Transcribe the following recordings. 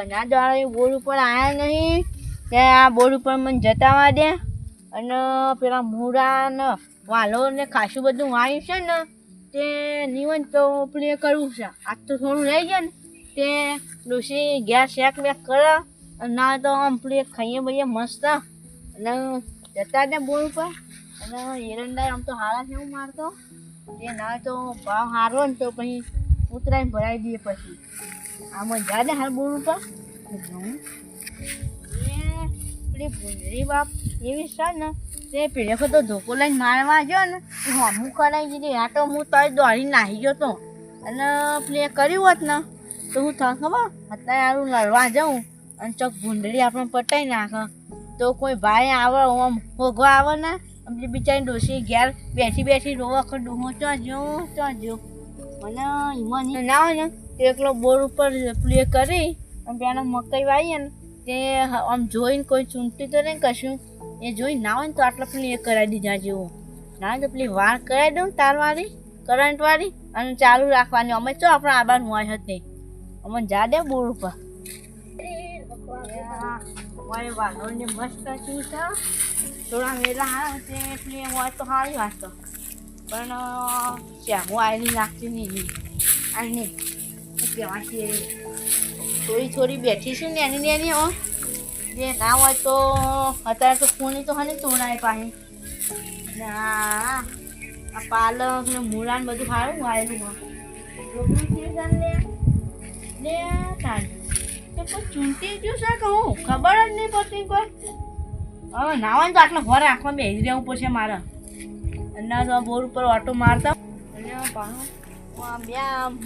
ઘણા દ્વારા બોર્ડ ઉપર આવ્યા નહીં, તે આ બોર્ડ ઉપર મને જતાવા દે. અને પેલા મૂળા ને વાલો ને ખાસું બધું વાયું છે ને, તે નિવન તો પ્લે કરવું છે. આજ તો થોડું રહી જાય ને, તે ડોસી ગેસ શેક બેક કરે, અને ના તો આમ પ્લે ખાઈએ ભાઈએ મસ્ત. અને જતા દે બોર્ડ ઉપર. અને એરંડા આમ તો હારા છે હું મારતો. તે ના તો ભાવ હારો ને તો પછી ઉતરાઈને ભરાઈ દઈએ પછી. આમાં જા દે હાલ બોલું એ પેલી ભૂંડરી બાપ એવી છે ને, તે પેલે તો ધોકો લઈને મારવા ગયો ને હમું કરાવી દીધી આ તો હું તય દોડી નાહી ગયો તો. અને પ્લે કર્યું હોત ને, તો હું થાય ખબર? અત્યારે હારું લડવા જાઉં અને ચોક ભૂંડળી આપણે પટાઈ નાખે. તો કોઈ ભાઈ આવે આમ ભોગવા આવે ને બિચારી ડોસી ઘેર બેઠી બેઠી રોવા ડુહો ચો જો ચો જો મને ઈમાં નહીં ના હોય ને તે એકલો બોર ઉપર પ્લે કરી અને પેલા મકાઈ વાવીએ ને તે આમ જોઈને કોઈ ચૂંટી તો નહીં કશું એ જોઈ ના હોય ને તો આટલા પ્લે કરાવી દીધા જેવું ના તો પેલી વાર કરાવી દઉં તારવાળી કરંટવાળી અને ચાલુ રાખવાની અમે ચો આપણા આબાર હોય હતી અમે જા દે બોર ઉપર મારે વાલોને મસ્ત છે થોડા વેલા હા તે એટલે હોય તો સારી વાત તો પણ શ્યામો આવેલી નાખતી નહીં આ નહીં. કહેવાથી થોડી થોડી બેઠી છું ને એની ને એની હો. જે ના હોય તો, અત્યારે તો ખૂણી તો હને તોડાય પાછી ના, આ પાલક ને મૂળા ને બધું સારું વાયેલું હોય તો કોઈ ચૂંટી ગયું છે કહું ખબર જ નહીં પડતી કોઈ. હવે ના હોય તો આટલા ઘરે આખમાં બેસી રહેવું પડશે મારે. અને તો બોર ઉપર ઓટો મારતા. અને બે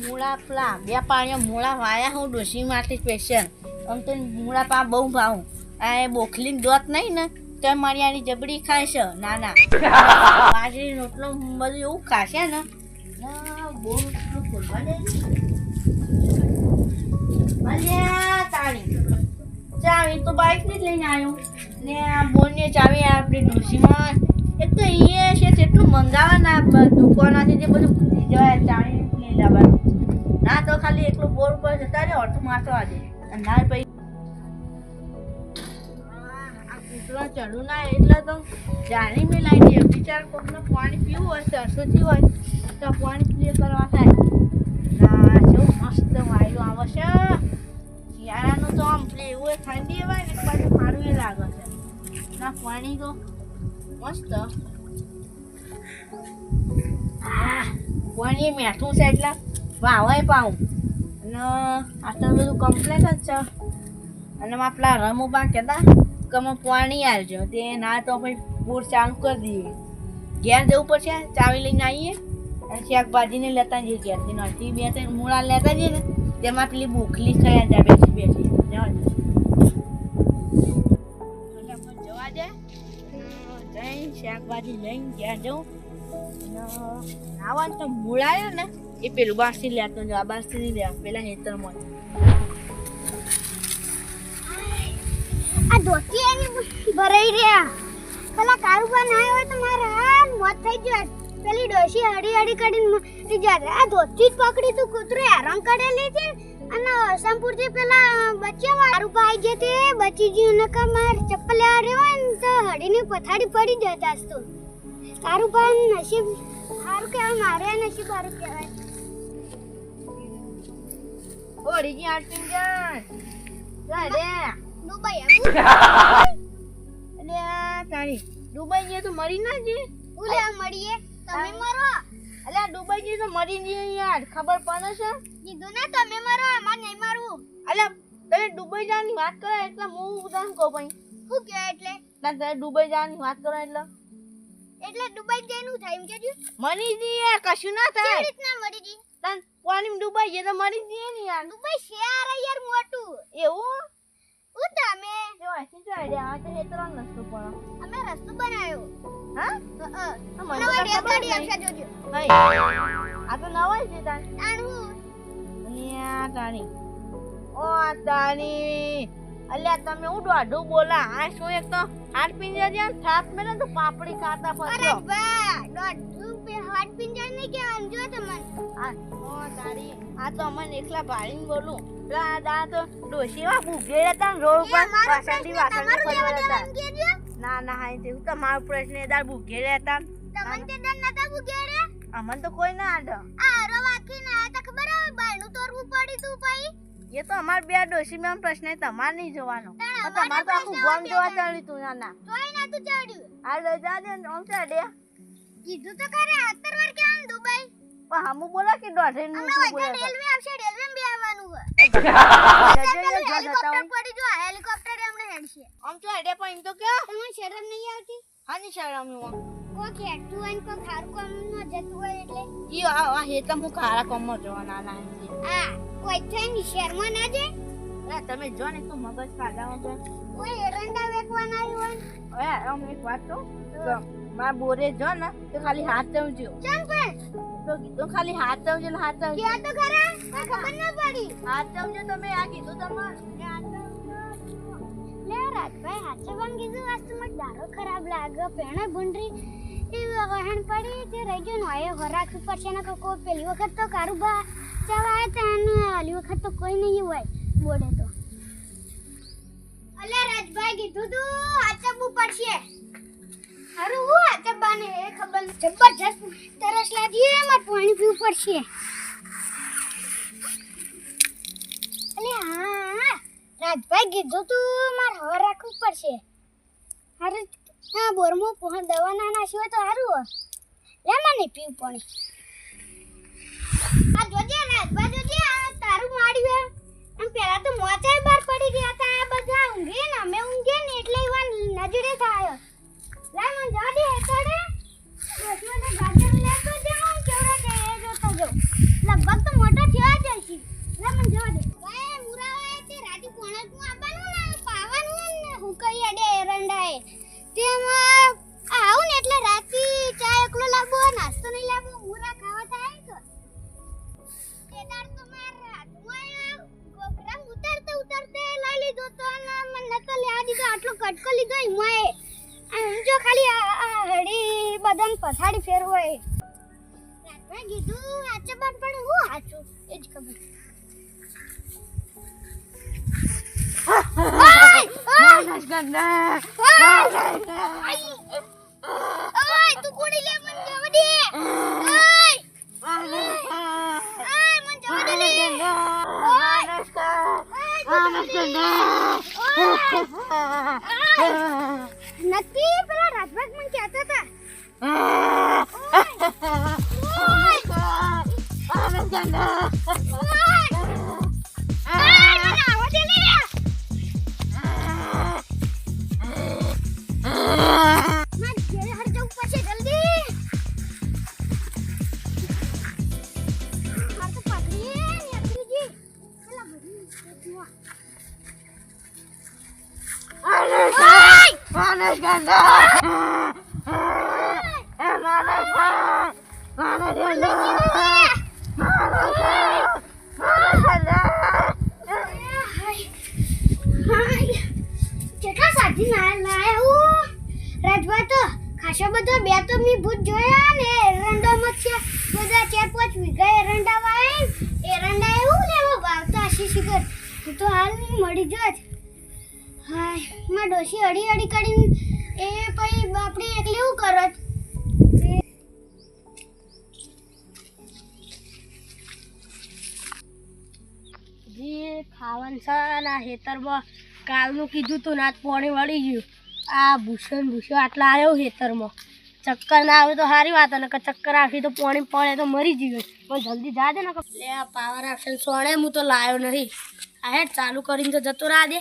મૂળા પેલા બે પાણીયા મૂળા વાયા હું ડોસી માટે સ્પેશિયલ આમ તો મૂળા પા બહુ ભાવું. આ એ બોખલી દોત નહીં ને તો મારી આની જબડી ખાય છે ના ના બાજરી રોટલો બધું એવું ખાશે ને. બહુ ખોલવા દે. ચાવી તો બાઈક ને જ લઈને આવ્યો. ને આ બોનને ચાવી આપણે ડોશીમાં એક તો એ છે તેટલું મંગાવવાના બ- દુકાનમાંથી જે બધું ભૂલી જવાય ચાણી લઈ લાવવાનું ના તો ખાલી એકલું બોર ઉપર જતા રહે, અડધું મારતો આજે. ના પછી આ ચડું ના, એટલે તો જાણી મેં લાવી દે બિચાર પાણી પીવું હોય, સરસોથી હોય, તો પાણી પ્લે કરવા થાય. ના કેવું મસ્ત વાયુ આવે છે. શિયાળાનું તો આમ પેલું એવું ઠંડી હોય ને પાછું સારું એ લાગે છે. ના, પાણી તો મસ્ત. પાણી એ મીઠું છે એટલે વાવાય પાઉં. અને આટલું બધું કમ્પ્લેટ જ છે. અને આપણા રમુબા કહેતા કે અમે પાણી આવજો તે ના તો પછી પૂર ચાલુ કરી દઈએ. ઘેર જવું પડશે, ચાવી લઈને આવીએ. અને શાકભાજીને લેતા જઈએ. ઘેરથી નથી બે ત્રણ મૂળા લેતા જઈએ ને, તેમાં પેલી બોખલી ખાયા જાય બેસી બેઠી શાકભાજી લઈને ત્યાં જાઉં. નાવાનું તો મૂળા આવ્યો ને, એ પેલું બાસી લેતો જો આ બાસી નહીં લેવા પેલા હેતરમાં. આ ધોતી એની ભરાઈ રહ્યા. પેલા કારુબા ના હોય તો મારે હાલ મોત થઈ જાય પેલી ડોશી હડી હડી કરીને મરી જાય આ ધોતી જ પકડી તું કૂતરો આરામ કરેલી છે. અને સંપૂર્તિ પેલા બચ્યા કારુબા ભાઈ જે તે બચી ગયું ને કે માર ચપ્પલ લેવા રહ્યો ને તો હડીની પથારી પડી જતા તો. કારુબા નસીબ સારું કહેવાય મારે નસીબ સારું કહેવાય. ઓ રીજી આટલી જાન રે. દુબઈ અલે તારી દુબઈ જઈએ તો મરી ના જઈએ. ઉલે મળીએ. તમે મરો. અલે આ દુબઈ જઈએ તો મરી ગઈ યાર. ખબર પડે છે? કીધું ને તમે મારો અમાર નહીં મારવું. અલે તમે દુબઈ જવાની વાત કરો એટલે હું તને કહું ભાઈ? શું કહેવાય એટલે? ના તમે દુબઈ જવાની વાત કરો એટલે. એટલે દુબઈ જઈનું થાય એમ કેજો મરી જઈએ કશું ના કેવી થાય રીતના મરી ગઈ? તન પાણી દુબઈ જઈએ તો મરી જઈએ ને યાર. દુબઈ શહેર યાર મોટું. એવું? હું તમે જો આથી જો આઈડિયા આ તો હેતરો નસ્તો પણ. અમે રસ્તો બનાવ્યો. હા. આ મને નવા તો નહીં. આવશે જોજો. ભાઈ આ તો નવાય છે તાન તાણ. આ તાણી. ઓ આ તાણી. અલ્યા તમે હું દોઢું બોલા? આ શું એક તો હાથ પિંજરા ને થાપ મેલે તો પાપડી ખાતા અરે ફરજો. બા દોઢ રૂપિયા હાથ પિંજર તમને આ ઓ તારી આ તો અમને એકલા ભાડીને બોલું. આ દા તો ડોશીમાં હતા ને રોડ ઉપર વાસણથી વાસણ ફરવા હતા. ના ના હા તેવું તમારો પ્રશ્ન એ દાર ભૂગેડ હતા. તમને તે દર નતા બુગેડે? અમને તો કોઈ ના આડે આ તા ખબર પડી તું પઈ. એ તો અમાર બે ડોશી મેમ પ્રશ્ન તમારે નહીં જોવાનો. તમારે તો આખું ગામ જોવા ચડ્યું તું ના ના. તોય ચડ્યું. આ લઈ જા દે ને આમ ચડે. કીધું તો કરે અત્તર વાર કેમ દુબઈ? પણ હમું બોલા કે દોઢે નું હમણાં બોલા વૈકલ્પિક રેલવે આવશે, રેલવે બી આવવાનું હોય હેલિકોપ્ટર પડી જો, આ હેલિકોપ્ટર એમને હેડશે. આમ તો હેડે પણ એમ તો કે તમને શરમ નહીં આવતી? હાની શરમનું કોક હેડતું હોય ને ખાર કોમમાં જતું હોય એટલે. ઈ આ આ હેતમ હું ખારા કોમમાં જોવાના ના હે આ, કોઈ થઈ ની શરમ ના જાય? તમે જો ને તો મગજ ખાધા વગર કોઈ એરંડા વેચવાના આવ્યું હોય. ને? આમ એક વાત તો મારા બોરે જો ને તો ખાલી હાથ ચમચ્યો ચાલ પણ, તો કીધું ખાલી હાથ ને હાથ ચમચ્યો ગયા તો ખરા? ખબર ના પડી. હાથ ચમચ્યો તમે આ કીધું લે રાજભાઈ આજ દારો ખરાબ લાગે પેણે ભૂંડરી વહેણ પડી તે રહી ગયો ને હવે હો રાખવું પડશે. ને કોઈ પેલી વખત તો કારુબા ચવાય ત્યાં આલી વખત તો કોઈ નહીં હોય. બોડે રાજભાઈ કીધું તું પડશે હારું હું હાચબાને એ ખબર જબરજસ્ત તરસ લાગી એમાં પાણી પીવું પડશે. અલે હા, રાજભાઈ કીધું તું, મારે હવા રાખવું પડશે. હારે હા બોરમાં દવા ના નાખી તો સારું હો લે મને પીવું પડે આ જોજે, રાજભાઈ જોજે, આ તારું માડ્યું એમ પેલા તો મોચાય બહાર પડી ગયા હતા. આ ઊંઘે ને? અમે ઊંઘે ને એટલે ઈવાન નજરે થાય. લાય મને જા દે હેતડે ગાજર લેતો જાઉં કેવડા કે એ જોતો જો લગભગ તો મોટો થયો જ હશે. લાય મને જવા દે. ભાઈ મુરાવા તે રાતી નું આવવાનું ને પાવાનું ને, હું કઈ અડે એરંડાએ. તેમાં આવું ને એટલે રાતી ચા એકલો લાવવો નાસ્તો નહીં એમાં આમ જો ખાલી હળી બદન પથાડી ફેરવાય રાતમાં કીધું આચે બાદ પણ હું હાચું એ જ ખબર. તું કુડી લે મને જવા દે. ઓય! ઓય! મને જવા દે. નથી પેલા રાજભાગ મને કહેતા હતા કેટલા સાચી ના લાયા હું રાજભા તો ખાસા બધા બે તો મી ભૂત જોયા ને એરંડા છે બધા ચાર પાંચ વીઘા એરંડા વાય એરંડા એવું લેવો વાવતા હશે શિખર તો હાલ મળી જોત. હાયમાં ડોશી અડી અડી કરીને એ પછી બાપડી એકલી એવું કરત જે, ખાવાનું છે ના હેતરમાં કાલનું કીધું તું ના પાણી વળી ગયું. આ ભૂષણ ભૂસ્યો આટલા આવ્યો હેતરમાં ચક્કર ના આવે તો સારી વાત, અને ચક્કર આવશે તો પાણી પડે તો મરી ગયું પણ જલ્દી જા દે ને લે પાવર આપશે સોણે, હું તો લાવ્યો નહીં. આ હેડ ચાલુ કરીને તો જતો રાહ દે.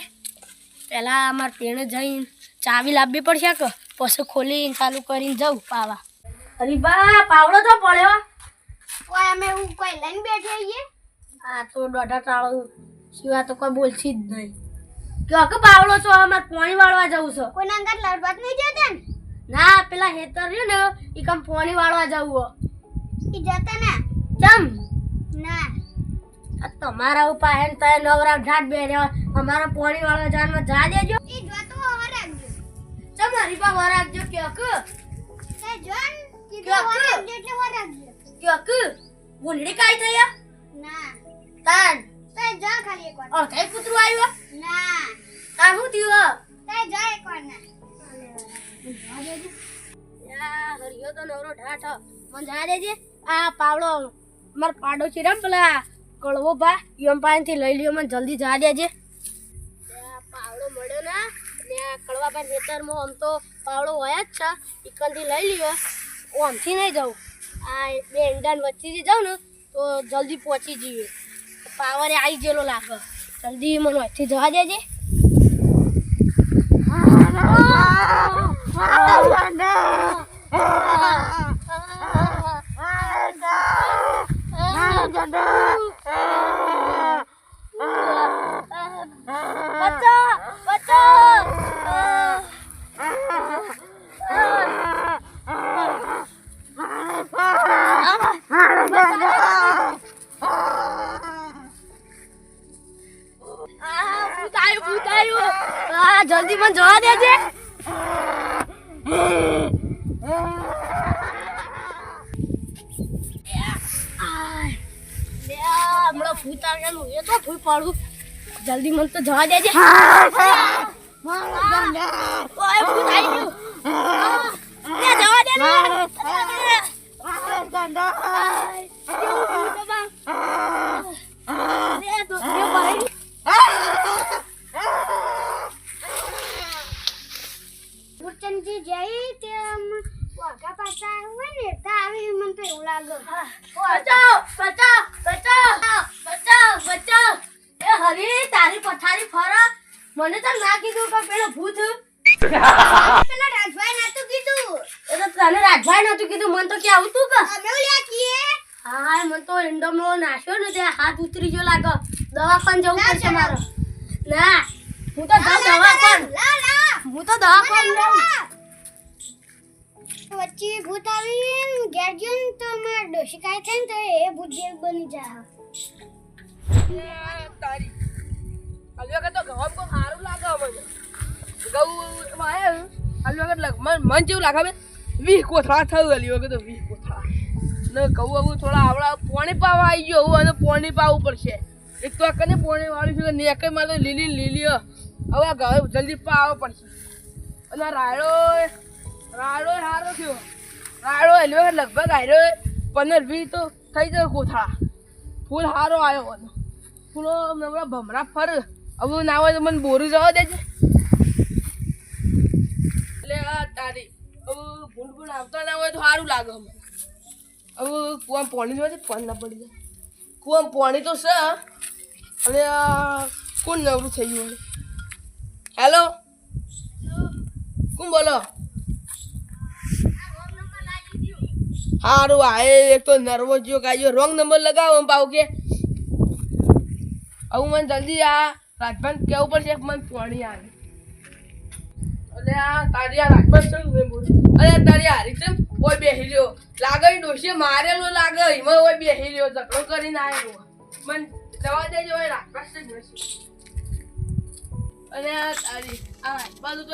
પહેલાં અમારે તેણે જઈને ચાવી લાવવી પડશે કે? પછી ખોલીને ચાલુ કરીને જવું પાવા. અરે બા પાવડો તો પડ્યો. કોઈ અમે એવું કોઈ લઈને બેઠે છીએ આ તો દોઢા ટાળો. સિવાય તો કોઈ બોલશી જ નહીં. કે કે પાવડો છો? અમારે પોણી વાળવા જવું છે. કોઈના અંગત લડવા નહીં જતા ને? ના પેલા હેતર રહ્યું ને એ કમ પોણી વાળવા જવું હો. ઈ જતા ને? ચમ? ના. તમારા ઉપર હેન તો નવરા ઢાટ બે રહ્યો અમારા પોણી વાળવા જાનમાં જા દેજો. એ જોતો હવે રાખજો ચમ હરી પા વાર રાખજો કે? કે તે જોન કીધું રાખજો એટલે હવે રાખજો કે? કે ભૂંડડી કાઈ થઈ યા? ના. તાન. તે જા ખાલી એકવાર અડધાઈ કૂતરું આવ્યો? ના. આ હું થયો તે જા એકવાર ના. યા હરિયો તો નવરો ઢાઠો મને જા દેજે. આ પાવડો માર પાડોશી રમ પેલા કળવો ભા ઈવન પાસેથી લઈ લ્યો મને જલ્દી જવા દેજે. પાવડો મળ્યો ના ને કળવા પાસે ખેતરમાં આમ તો પાવડો હોય જ છે. ઈકનથી લઈ લ્યો. હું આમથી નહીં જાઉં આ બે ઈંડાન વચ્ચેથી જાઉં ને, તો જલ્દી પહોંચી જઈએ. પાવરે આવી ગયેલો લાગે. જલ્દી મને વચ્ચે જવા દેજે. બચ્ચા બચ્ચા ભૂત આવ્યું ભૂત આવ્યું આ જલ્દી મને જવા દેજે હમણાં ભૂત ગયેલું એ તો ભૂત પાડું જલ્દી મને તો જવા દેજે. ઓય ભૂત આવી ગયું લે જવા દે ને કેવું ભૂત બા લે તો એ ભાઈ ગુરચંદજી જઈ તે આમ વાઘા પાછા હોય ને તા આવી મને તો એવું લાગે બચાવ બચાવ બચાવ બચાવ બચાવ એ હરી તારી પથારી ફરા મને તો ના કીધું કે પેલો ભૂત પેલા રાજભાઈ નાતું કીધું એ તો તને રાજભાઈ નતું કીધું મન તો કે આવું તું કે અમે ઓલ્યા કીએ હા મન તો ઇન્ડોમો નાશ્યો ને ત્યાં હાથ ઉતરી ગયો લાગે દવાખાન જવું પડશે મારો ના હું તો જાઉં દવાખાને લા લા હું તો દવાખાને જાઉં વચ્ચે ભૂત આવી ઘેર ગયો તો અમારે ડોશી કાંઈ થાય ને તો એ ભૂત જેવું બની જાય તારી અલ્યો કે તો ગમ કો સારું લાગે મને ગૌ મારે અલ્યો કે લગ મન મન જેવું લાગે વીસ કોથળા થયું અલ્યો કે તો વીસ કોથળા. ને કહું હવે થોડા આવડા પોણી પાવા આવી ગયો, હવે પોણી પાવું પડશે એક તો કને પોણી વાળી છે ને એક માં તો લીલી લીલી હવે ઘરે જલ્દી પાવો પડશે. અને રાયડો રાયડો સારો થયો. રાયડો કે લગભગ આવ્યો પંદર વીસ તો થઈ જાય કોથળા. ફૂલ સારો આવ્યો હતો ફૂલો હમણાં ભમરા ફર. હવે ના હોય તો મને બોરું જવા દેજે. એટલે આ તારી. હવે ભૂંડ ભૂંડ આવતા ના હોય તો સારું લાગે અમને હવે કુવામાં પાણી જોવા પાણી ના પડી જાય? કુવામાં પાણી તો છે, અને કોણ નવરું થઈ ગયું હેલો? કોણ બોલો? સારું આ એક તો નર્વસ જો કાજો રોંગ નંબર લગાવો પાવ કે. આવું મને જલ્દી આ રાજભાન કેવું પડશે મને પાણી આવે. આ તારી આ રાજભાન શું મેં બોલ્યું? અરે તારી હારી છે ઓય બેસી રહ્યો. છે ડોશી અને તારી આ રાજભાન તો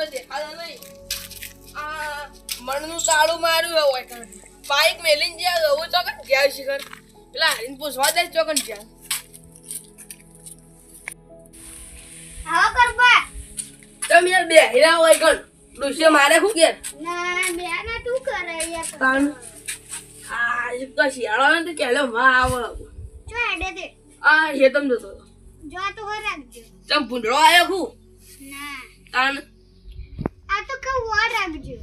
કણ બાઈક પૂછવા દે ચોકન આવો કરવા તમે યાર બે હોય કણ. ડોશીએ મારે શું કે? ના બે ના તું કરે યાર કણ આ તો શિયાળો ને તો કેલો માં આવે. જો એડે દે આ હેતમ જતો હતો જો તો ઘર રાખજો તમ ભૂંડળો આવ્યો હું ના. કણ આ તો કે વા રાખજો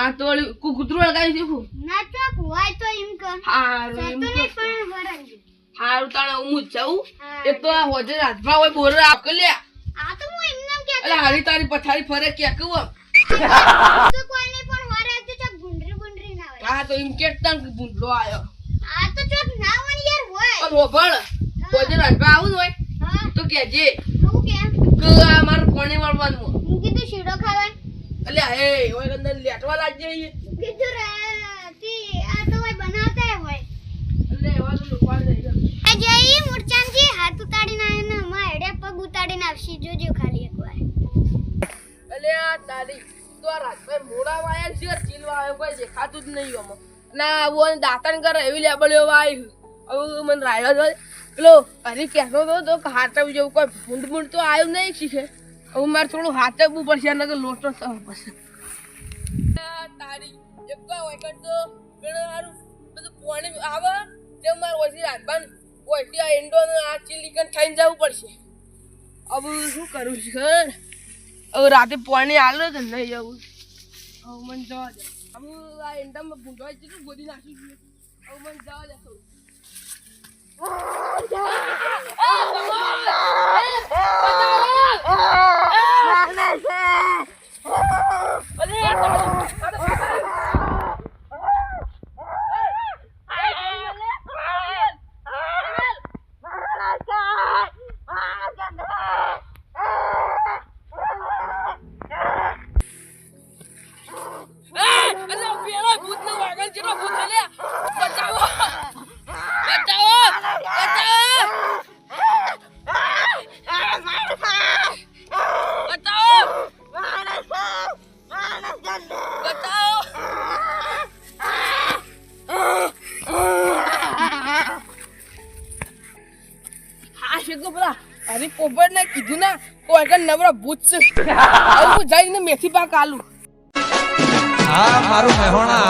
આ તો વળી લગાવી દીધું ના તો હોય તો એમ કર. હારું એમ તો પણ વા રાખજો હારું તાણે હું જ જાઉં. એ એક તો આ હોજે રાજભા હોય બોર આપકે લે આ તો હું એમ નામ એટલે હારી તારી પથારી ફરે કે કહું તો કોઈ નહીં પણ વા રાખજો ચોક ગુંડરી ગુંડરી ના હોય. આ તો એમ કે તન કે આયો. આ તો ચોક ના હોય યાર હોય. પણ હોભળ. હોજે રાજભા આવું હોય. હા. તો કેજે હું કેમ કે આ મારું કોને વળવાનું હું કીધું શીડો ખાવાનું. અલ્યા હે ઓય અંદર લેટવા લાગજે ઈ. કીધું રે તી આ તો હોય બનાવતા હોય. એટલે એવા તો જઈ મુરચાનજી હાથ ઉતાડીને આવે ને માં હેડે પગ ઉતાડીને આવશે. જોજો ખાલી એકવાર. અલે આ તારી તો આ રાજભાઈ મોડા વાયા છે ચીલવા આવ્યો કોઈ દેખાતું જ નહીં અમો ના આવું દાંતણ કરે, એવી લેબલ્યો આવી હવે મને રાયો તો પેલો અરે કહેતો તો તો હાથે જેવું કોઈ ભૂંડ ભૂંડ તો આવ્યું નહીં શીખે હવે મારે થોડું હાથ બુ પડશે નકર લોટો થવો પડશે. તારી એક તો હોય કરતો પેલો સારું બધું પાણી આવે તે મારે ઓછી રાંધવાનું ઓછી આ ને આ ચીલીકન ખાઈને જવું પડશે. હવે શું કરું છું હવે રાતે પાણી આલો તો નહીં જવું હવે મને જવા દે. હવે આ એંડામાં ભૂંડવા જેટલું ગોદી નાખી ગયું હવે મને જવા દે થોડું. ઉપર ને કીધું ના કોઈ કઈ નવરો ભૂત છે. હું જઈને મેથી પાક આલું. હા, મારું મહેણા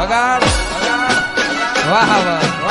વગાડ વાહ વાહ.